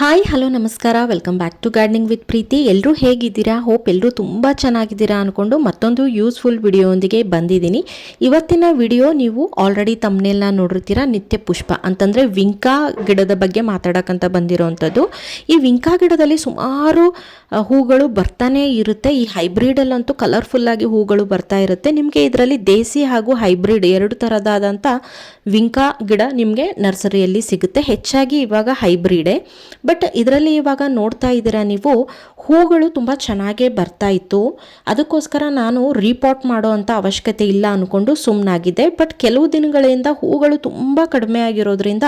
Hi, hello, ನಮಸ್ಕಾರ. Welcome back to gardening with Preethi ಎಲ್ಲರೂ ಹೇಗಿದ್ದೀರಾ? ಹೋಪ್ ಎಲ್ಲರೂ ತುಂಬ ಚೆನ್ನಾಗಿದ್ದೀರಾ ಅಂದ್ಕೊಂಡು ಮತ್ತೊಂದು ಯೂಸ್ಫುಲ್ ವಿಡಿಯೋಂದಿಗೆ ಬಂದಿದ್ದೀನಿ. ಇವತ್ತಿನ ವಿಡಿಯೋ ನೀವು ಆಲ್ರೆಡಿ ತಮ್ಮನೆಲ್ಲ ನೋಡಿರ್ತೀರಾ? ನಿತ್ಯ ಪುಷ್ಪ. ಅಂತಂದರೆ ವಿಂಕಾ ಗಿಡದ ಬಗ್ಗೆ ಮಾತಾಡೋಕ್ಕಂತ ಬಂದಿರೋವಂಥದ್ದು ಈ ವಿಂಕಾ ಗಿಡದಲ್ಲಿ ಸುಮಾರು ಹೂಗಳು ಬರ್ತಾನೆ ಇರುತ್ತೆ. ಈ ಹೈಬ್ರಿಡಲ್ಲಂತೂ ಕಲರ್ಫುಲ್ಲಾಗಿ ಹೂಗಳು ಬರ್ತಾ ಇರುತ್ತೆ. ನಿಮಗೆ ಇದರಲ್ಲಿ ದೇಸಿ ಹಾಗೂ ಹೈಬ್ರಿಡ್ ಎರಡು ಥರದಾದಂಥ ವಿಂಕಾ ಗಿಡ ನಿಮಗೆ ನರ್ಸರಿಯಲ್ಲಿ ಸಿಗುತ್ತೆ. ಹೆಚ್ಚಾಗಿ ಇವಾಗ ಹೈಬ್ರಿಡೇ ಬಟ್ ಇದರಲ್ಲಿ ಇವಾಗ ನೋಡ್ತಾ ಇದ್ದೀರಾ ನೀವು? ಹೂಗಳು ತುಂಬ ಚೆನ್ನಾಗೇ ಬರ್ತಾ ಇತ್ತು. ಅದಕ್ಕೋಸ್ಕರ ನಾನು ರೀಪಾಟ್ ಮಾಡೋ ಅಂಥ ಅವಶ್ಯಕತೆ ಇಲ್ಲ ಅಂದ್ಕೊಂಡು ಸುಮ್ಮನಾಗಿದ್ದೆ ಬಟ್ ಕೆಲವು ದಿನಗಳಿಂದ ಹೂಗಳು ತುಂಬ ಕಡಿಮೆ ಆಗಿರೋದ್ರಿಂದ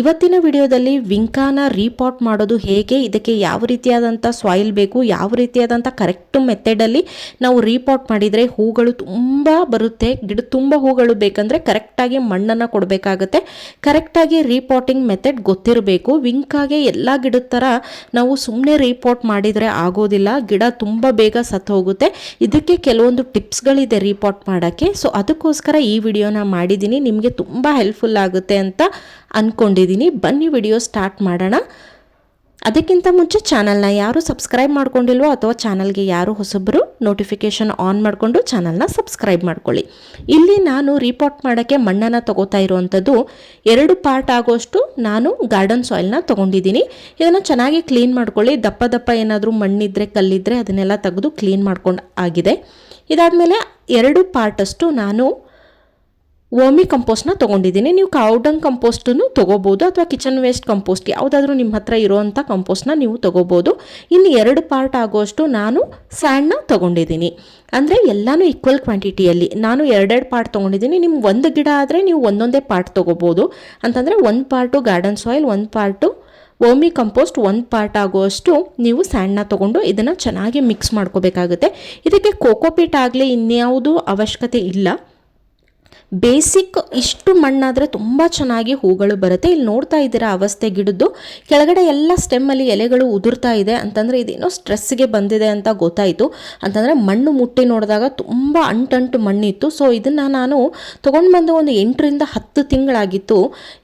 ಇವತ್ತಿನ ವಿಡಿಯೋದಲ್ಲಿ ವಿಂಕಾನ ರೀಪಾಟ್ ಮಾಡೋದು ಹೇಗೆ, ಇದಕ್ಕೆ ಯಾವ ರೀತಿಯಾದಂಥ ಸಾಯಿಲ್ ಬೇಕು, ಯಾವ ರೀತಿಯಾದಂಥ ಕರೆಕ್ಟ್ ಮೆಥಡಲ್ಲಿ ನಾವು ರೀಪಾಟ್ ಮಾಡಿದರೆ ಹೂಗಳು ತುಂಬ ಬರುತ್ತೆ. ಗಿಡ ತುಂಬ ಹೂಗಳು ಬೇಕಂದರೆ ಕರೆಕ್ಟಾಗಿ ಮಣ್ಣನ್ನು ಕೊಡಬೇಕಾಗತ್ತೆ. ಕರೆಕ್ಟಾಗಿ ರೀಪಾಟಿಂಗ್ ಮೆಥಡ್ ಗೊತ್ತಿರಬೇಕು. ವಿಂಕಾಗೆ ಎಲ್ಲ ಗಿಡದ ಥರ ನಾವು ಸುಮ್ಮನೆ ರೀಪೋರ್ಟ್ ಮಾಡಿದರೆ ಆಗೋದಿಲ್ಲ. ಗಿಡ ತುಂಬ ಬೇಗ ಸತ್ತು ಹೋಗುತ್ತೆ. ಇದಕ್ಕೆ ಕೆಲವೊಂದು ಟಿಪ್ಸ್ಗಳಿದೆ ರೀಪೋರ್ಟ್ ಮಾಡೋಕ್ಕೆ. ಸೊ ಅದಕ್ಕೋಸ್ಕರ ಈ ವಿಡಿಯೋನ ಮಾಡಿದ್ದೀನಿ. ನಿಮಗೆ ತುಂಬ ಹೆಲ್ಪ್ಫುಲ್ ಆಗುತ್ತೆ ಅಂತ ಅಂದ್ಕೊಂಡಿದ್ದೀನಿ ಬನ್ನಿ ವಿಡಿಯೋ ಸ್ಟಾರ್ಟ್ ಮಾಡೋಣ. ಅದಕ್ಕಿಂತ ಮುಂಚೆ ಚಾನಲ್ನ ಯಾರು ಸಬ್ಸ್ಕ್ರೈಬ್ ಮಾಡ್ಕೊಂಡಿಲ್ವೋ ಅಥವಾ ಚಾನಲ್ಗೆ ಯಾರು ಹೊಸಬರು ನೋಟಿಫಿಕೇಷನ್ ಆನ್ ಮಾಡಿಕೊಂಡು ಚಾನಲ್ನ ಸಬ್ಸ್ಕ್ರೈಬ್ ಮಾಡ್ಕೊಳ್ಳಿ. ಇಲ್ಲಿ ನಾನು ರಿಪೋರ್ಟ್ ಮಾಡೋಕ್ಕೆ ಮಣ್ಣನ್ನು ತಗೋತಾ ಇರುವಂಥದ್ದು ಎರಡು ಪಾರ್ಟ್ ಆಗೋಷ್ಟು ನಾನು ಗಾರ್ಡನ್ ಸಾಯಿಲ್ನ ತೊಗೊಂಡಿದ್ದೀನಿ. ಇದನ್ನು ಚೆನ್ನಾಗಿ ಕ್ಲೀನ್ ಮಾಡ್ಕೊಳ್ಳಿ. ದಪ್ಪ ದಪ್ಪ ಏನಾದರೂ ಮಣ್ಣಿದ್ರೆ ಕಲ್ಲಿದ್ದರೆ ಅದನ್ನೆಲ್ಲ ತೆಗೆದು ಕ್ಲೀನ್ ಮಾಡ್ಕೊಂಡು ಆಗಿದೆ. ಇದಾದಮೇಲೆ ಎರಡು ಪಾರ್ಟಷ್ಟು ನಾನು ವರ್ಮಿ ಕಂಪೋಸ್ಟ್ನ ತೊಗೊಂಡಿದ್ದೀನಿ. ನೀವು ಕೌಡಂಗ್ ಕಂಪೋಸ್ಟನ್ನು ತೊಗೋಬೋದು ಅಥವಾ ಕಿಚನ್ ವೇಸ್ಟ್ ಕಂಪೋಸ್ಟ್ ಯಾವುದಾದ್ರೂ ನಿಮ್ಮ ಹತ್ರ ಇರೋವಂಥ ಕಂಪೋಸ್ಟ್ನ ನೀವು ತೊಗೋಬೋದು. ಇನ್ನು ಎರಡು ಪಾರ್ಟ್ ಆಗೋಷ್ಟು ನಾನು ಸ್ಯಾಂಡ್ನ ತೊಗೊಂಡಿದ್ದೀನಿ. ಅಂದರೆ ಎಲ್ಲನೂ ಈಕ್ವಲ್ ಕ್ವಾಂಟಿಟಿಯಲ್ಲಿ ನಾನು ಎರಡೆರಡು ಪಾರ್ಟ್ ತೊಗೊಂಡಿದ್ದೀನಿ. ನಿಮ್ಗೆ ಒಂದು ಗಿಡ ಆದರೆ ನೀವು ಒಂದೊಂದೇ ಪಾರ್ಟ್ ತೊಗೋಬೋದು. ಅಂತಂದರೆ ಒಂದು ಪಾರ್ಟು ಗಾರ್ಡನ್ ಸಾಯಿಲ್ ಒಂದು ಪಾರ್ಟು ವರ್ಮಿ ಕಂಪೋಸ್ಟ್ ಒಂದು ಪಾರ್ಟ್ ಆಗುವಷ್ಟು ನೀವು ಸ್ಯಾಂಡ್ನ ತೊಗೊಂಡು ಇದನ್ನು ಚೆನ್ನಾಗಿ ಮಿಕ್ಸ್ ಮಾಡ್ಕೋಬೇಕಾಗುತ್ತೆ. ಇದಕ್ಕೆ ಕೋಕೋಪೀಟ್ ಆಗಲಿ ಇನ್ಯಾವುದೂ ಅವಶ್ಯಕತೆ ಇಲ್ಲ. ಬೇಸಿಕ್ ಇಷ್ಟು ಮಣ್ಣಾದರೆ ತುಂಬ ಚೆನ್ನಾಗಿ ಹೂಗಳು ಬರುತ್ತೆ. ಇಲ್ಲಿ ನೋಡ್ತಾ ಇದ್ದೀರಾ ಅವಸ್ಥೆ ಗಿಡದ್ದು. ಕೆಳಗಡೆ ಎಲ್ಲ ಸ್ಟೆಮ್ಮಲ್ಲಿ ಎಲೆಗಳು ಉದುರ್ತಾ ಇದೆ. ಅಂತಂದರೆ ಇದೇನೋ ಸ್ಟ್ರೆಸ್ಗೆ ಬಂದಿದೆ ಅಂತ ಗೊತ್ತಾಯಿತು. ಅಂತಂದರೆ ಮಣ್ಣು ಮುಟ್ಟಿ ನೋಡಿದಾಗ ತುಂಬ ಅಂಟಂಟು ಮಣ್ಣಿತ್ತು. ಸೊ ಇದನ್ನು ನಾನು ತೊಗೊಂಡು ಬಂದು ಒಂದು ಎಂಟರಿಂದ ಹತ್ತು ತಿಂಗಳಾಗಿತ್ತು.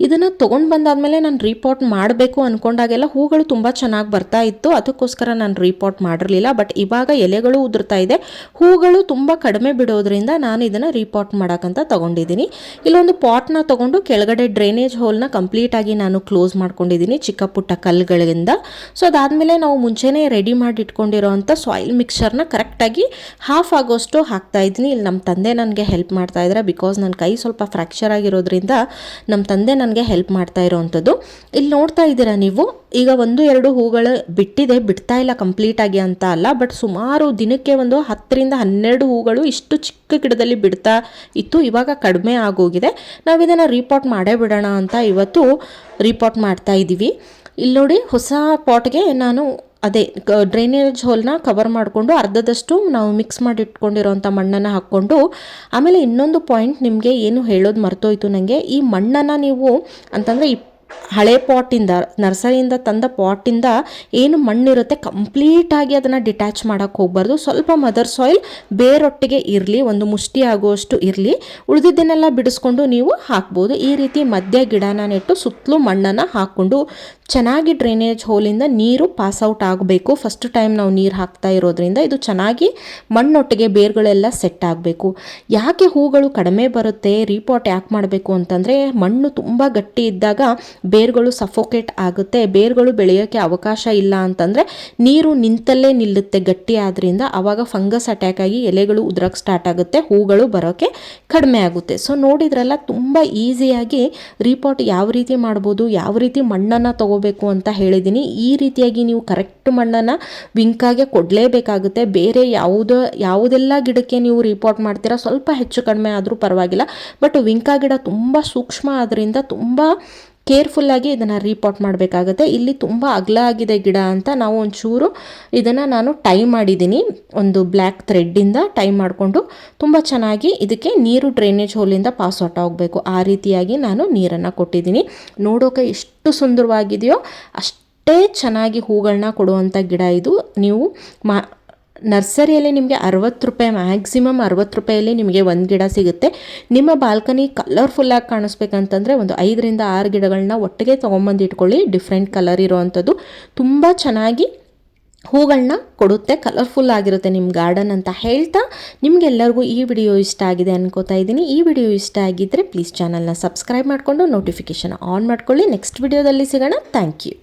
ಇದನ್ನು ತೊಗೊಂಡು ಬಂದಾದಮೇಲೆ ನಾನು ರೀಪಾಟ್ ಮಾಡಬೇಕು ಅಂದ್ಕೊಂಡಾಗೆಲ್ಲ ಹೂಗಳು ತುಂಬ ಚೆನ್ನಾಗಿ ಬರ್ತಾ ಇತ್ತು. ಅದಕ್ಕೋಸ್ಕರ ನಾನು ರಿಪೋರ್ಟ್ ಮಾಡಿರಲಿಲ್ಲ. ಬಟ್ ಇವಾಗ ಎಲೆಗಳು ಉದುರ್ತಾ ಇದೆ. ಹೂಗಳು ತುಂಬ ಕಡಿಮೆ ಬಿಡೋದ್ರಿಂದ ನಾನು ಇದನ್ನು ರಿಪೋರ್ಟ್ ಮಾಡೋಕ್ಕಂತ ತೊಗೊಂಡಿದ್ದೀನಿ ಇಲ್ಲೊಂದು ಪಾಟ್ನ ತೊಗೊಂಡು ಕೆಳಗಡೆ ಡ್ರೈನೇಜ್ ಹೋಲ್ನ ಕಂಪ್ಲೀಟಾಗಿ ನಾನು ಕ್ಲೋಸ್ ಮಾಡ್ಕೊಂಡಿದ್ದೀನಿ ಚಿಕ್ಕ ಪುಟ್ಟ ಕಲ್ಲುಗಳಿಂದ. ಸೊ, ಅದಾದಮೇಲೆ ನಾವು ಮುಂಚೆನೇ ರೆಡಿ ಮಾಡಿ ಇಟ್ಕೊಂಡಿರೋವಂಥ ಸಾಯಿಲ್ ಮಿಕ್ಸರ್ನ ಕರೆಕ್ಟಾಗಿ ಹಾಫ್ ಆಗೋಷ್ಟು ಹಾಕ್ತಾ ಇದ್ದೀನಿ. ಇಲ್ಲಿ ನಮ್ಮ ತಂದೆ ನನಗೆ ಹೆಲ್ಪ್ ಮಾಡ್ತಾ ಇದ್ದಾರೆ. ಬಿಕಾಸ್ ನನ್ನ ಕೈ ಸ್ವಲ್ಪ ಫ್ರ್ಯಾಕ್ಚರ್ ಆಗಿರೋದ್ರಿಂದ ನಮ್ಮ ತಂದೆ ನನಗೆ ಹೆಲ್ಪ್ ಮಾಡ್ತಾ ಇರೋವಂಥದ್ದು ಇಲ್ಲಿ ನೋಡ್ತಾ ಇದ್ದೀರಾ ನೀವು? ಈಗ ಒಂದು, ಎರಡು ಹೂಗಳು ಬಿಟ್ಟಿದೆ. ಬಿಡ್ತಾ ಇಲ್ಲ ಕಂಪ್ಲೀಟಾಗಿ ಅಂತ ಅಲ್ಲ. ಬಟ್ ಸುಮಾರು ದಿನಕ್ಕೆ ಒಂದು ಹತ್ತರಿಂದ ಹನ್ನೆರಡು ಹೂಗಳು ಇಷ್ಟು ಚಿಕ್ಕ ಗಿಡದಲ್ಲಿ ಬಿಡ್ತಾ ಇತ್ತು, ಇವಾಗ ಕಡಿಮೆ ಆಗೋಗಿದೆ. ನಾವು ಇದನ್ನು ರಿಪೋರ್ಟ್ ಮಾಡೇ ಬಿಡೋಣ ಅಂತ ಇವತ್ತು ರಿಪೋರ್ಟ್ ಮಾಡ್ತಾ ಇದ್ದೀವಿ ಇಲ್ಲಿ ನೋಡಿ, ಹೊಸ ಪಾಟ್ಗೆ ನಾನು ಅದೇ ಡ್ರೈನೇಜ್ ಹೋಲ್ನ ಕವರ್ ಮಾಡಿಕೊಂಡು ಅರ್ಧದಷ್ಟು ನಾವು ಮಿಕ್ಸ್ ಮಾಡಿ ಇಟ್ಕೊಂಡಿರೋಂಥ ಮಣ್ಣನ್ನು ಹಾಕ್ಕೊಂಡು, ಆಮೇಲೆ ಇನ್ನೊಂದು ಪಾಯಿಂಟ್ ನಿಮಗೆ ಏನು ಹೇಳೋದು ಮರ್ತೋಯ್ತು ನನಗೆ ಈ ಮಣ್ಣನ್ನು ನೀವು ಅಂತಂದರೆ ಹಳೆ ಪಾಟಿಂದ, ನರ್ಸರಿಯಿಂದ ತಂದ ಪಾಟಿಂದ ಏನು ಮಣ್ಣಿರುತ್ತೆ, ಕಂಪ್ಲೀಟಾಗಿ ಅದನ್ನು ಡಿಟ್ಯಾಚ್ ಮಾಡೋಕ್ಕೆ ಹೋಗಬಾರ್ದು. ಸ್ವಲ್ಪ ಮದರ್ ಸಾಯಿಲ್ ಬೇರೊಟ್ಟಿಗೆ ಇರಲಿ, ಒಂದು ಮುಷ್ಟಿ ಆಗುವಷ್ಟು ಇರಲಿ. ಉಳಿದಿದ್ದನ್ನೆಲ್ಲ ಬಿಡಿಸ್ಕೊಂಡು ನೀವು ಹಾಕ್ಬೋದು. ಈ ರೀತಿ ಮಧ್ಯ ಗಿಡನ ನೆಟ್ಟು ಸುತ್ತಲೂ ಮಣ್ಣನ್ನು ಹಾಕ್ಕೊಂಡು ಚೆನ್ನಾಗಿ ಡ್ರೈನೇಜ್ ಹೋಲಿಂದ ನೀರು ಪಾಸ್ ಔಟ್ ಆಗಬೇಕು. ಫಸ್ಟ್ ಟೈಮ್ ನಾವು ನೀರು ಹಾಕ್ತಾ ಇರೋದ್ರಿಂದ ಇದು ಚೆನ್ನಾಗಿ ಮಣ್ಣೊಟ್ಟಿಗೆ ಬೇರುಗಳೆಲ್ಲ ಸೆಟ್ ಆಗಬೇಕು. ಯಾಕೆ ಹೂಗಳು ಕಡಿಮೆ ಬರುತ್ತೆ? ರೀಪಾಟ್ ಯಾಕೆ ಮಾಡಬೇಕು ಅಂತಂದರೆ ಮಣ್ಣು ತುಂಬ ಗಟ್ಟಿ ಇದ್ದಾಗ ಬೇರುಗಳು ಸಫೋಕೇಟ್ ಆಗುತ್ತೆ. ಬೇರುಗಳು ಬೆಳೆಯೋಕ್ಕೆ ಅವಕಾಶ ಇಲ್ಲ ಅಂತಂದರೆ ನೀರು ನಿಂತಲ್ಲೇ ನಿಲ್ಲುತ್ತೆ ಗಟ್ಟಿ ಆದ್ದರಿಂದ ಆವಾಗ ಫಂಗಸ್ ಅಟ್ಯಾಕ್ ಆಗಿ ಎಲೆಗಳು ಉದ್ರಕ್ಕೆ ಸ್ಟಾರ್ಟ್ ಆಗುತ್ತೆ, ಹೂಗಳು ಬರೋಕ್ಕೆ ಕಡಿಮೆ ಆಗುತ್ತೆ. ಸೊ ನೋಡಿದ್ರಲ್ಲ, ತುಂಬ ಈಸಿಯಾಗಿ ರೀಪಾಟ್ ಯಾವ ರೀತಿ ಮಾಡ್ಬೋದು, ಯಾವ ರೀತಿ ಮಣ್ಣನ್ನು ತಗೋಬೇಕು ಅಂತ ಹೇಳಿದ್ದೀನಿ ಈ ರೀತಿಯಾಗಿ ನೀವು ಕರೆಕ್ಟ್ ಮಣ್ಣನ್ನು ವಿಂಕಾಗೆ ಕೊಡಲೇಬೇಕಾಗುತ್ತೆ. ಬೇರೆ ಯಾವುದೋ, ಯಾವುದೆಲ್ಲ ಗಿಡಕ್ಕೆ ನೀವು ರಿಪೋರ್ಟ್ ಮಾಡ್ತೀರಾ, ಸ್ವಲ್ಪ ಹೆಚ್ಚು ಕಡಿಮೆ ಆದರೂ ಪರವಾಗಿಲ್ಲ. ಬಟ್ ವಿಂಕಾ ಗಿಡ ತುಂಬ ಸೂಕ್ಷ್ಮ ಆದ್ದರಿಂದ ತುಂಬ ಕೇರ್ಫುಲ್ಲಾಗಿ ಇದನ್ನು ರೀಪಾಟ್ ಮಾಡಬೇಕಾಗುತ್ತೆ. ಇಲ್ಲಿ ತುಂಬ ಅಗಲ ಆಗಿದೆ ಗಿಡ ಅಂತ ನಾವು ಒಂಚೂರು ಇದನ್ನು ನಾನು ಟೈ ಮಾಡಿದ್ದೀನಿ ಒಂದು ಬ್ಲ್ಯಾಕ್ ಥ್ರೆಡ್ಡಿಂದ ಟೈ ಮಾಡಿಕೊಂಡು ತುಂಬ ಚೆನ್ನಾಗಿ ಇದಕ್ಕೆ ನೀರು ಡ್ರೈನೇಜ್ ಹೋಲಿಂದ ಪಾಸ್ ಔಟ್ ಆಗಬೇಕು. ಆ ರೀತಿಯಾಗಿ ನಾನು ನೀರನ್ನು ಕೊಟ್ಟಿದ್ದೀನಿ ನೋಡೋಕೆ ಎಷ್ಟು ಸುಂದರವಾಗಿದೆಯೋ ಅಷ್ಟೇ ಚೆನ್ನಾಗಿ ಹೂಗಳನ್ನ ಕೊಡುವಂಥ ಗಿಡ ಇದು. ನೀವು ಮಾ ನರ್ಸರಿಯಲ್ಲಿ ನಿಮಗೆ ಅರವತ್ತು ರೂಪಾಯಿ, ಮ್ಯಾಕ್ಸಿಮಮ್ ಅರವತ್ತು ರೂಪಾಯಲ್ಲಿ ನಿಮಗೆ ಒಂದು ಗಿಡ ಸಿಗುತ್ತೆ. ನಿಮ್ಮ ಬಾಲ್ಕನಿ ಕಲರ್ಫುಲ್ಲಾಗಿ ಕಾಣಿಸ್ಬೇಕಂತಂದರೆ ಒಂದು ಐದರಿಂದ ಆರು ಗಿಡಗಳನ್ನ ಒಟ್ಟಿಗೆ ತೊಗೊಂಬಂದು ಇಟ್ಕೊಳ್ಳಿ. ಡಿಫ್ರೆಂಟ್ ಕಲರ್ ಇರೋವಂಥದ್ದು. ತುಂಬ ಚೆನ್ನಾಗಿ ಹೂಗಳನ್ನ ಕೊಡುತ್ತೆ. ಕಲರ್ಫುಲ್ ಆಗಿರುತ್ತೆ ನಿಮ್ಮ ಗಾರ್ಡನ್ ಅಂತ ಹೇಳ್ತಾ ನಿಮಗೆಲ್ಲರಿಗೂ ಈ ವಿಡಿಯೋ ಇಷ್ಟ ಆಗಿದೆ ಅನ್ಕೋತಾ ಇದ್ದೀನಿ. ಈ ವಿಡಿಯೋ ಇಷ್ಟ ಆಗಿದ್ದರೆ ಪ್ಲೀಸ್ ಚಾನಲ್ನ ಸಬ್ಸ್ಕ್ರೈಬ್ ಮಾಡಿಕೊಂಡು ನೋಟಿಫಿಕೇಷನ್ ಆನ್ ಮಾಡ್ಕೊಳ್ಳಿ. ನೆಕ್ಸ್ಟ್ ವಿಡಿಯೋದಲ್ಲಿ ಸಿಗೋಣ. Thank you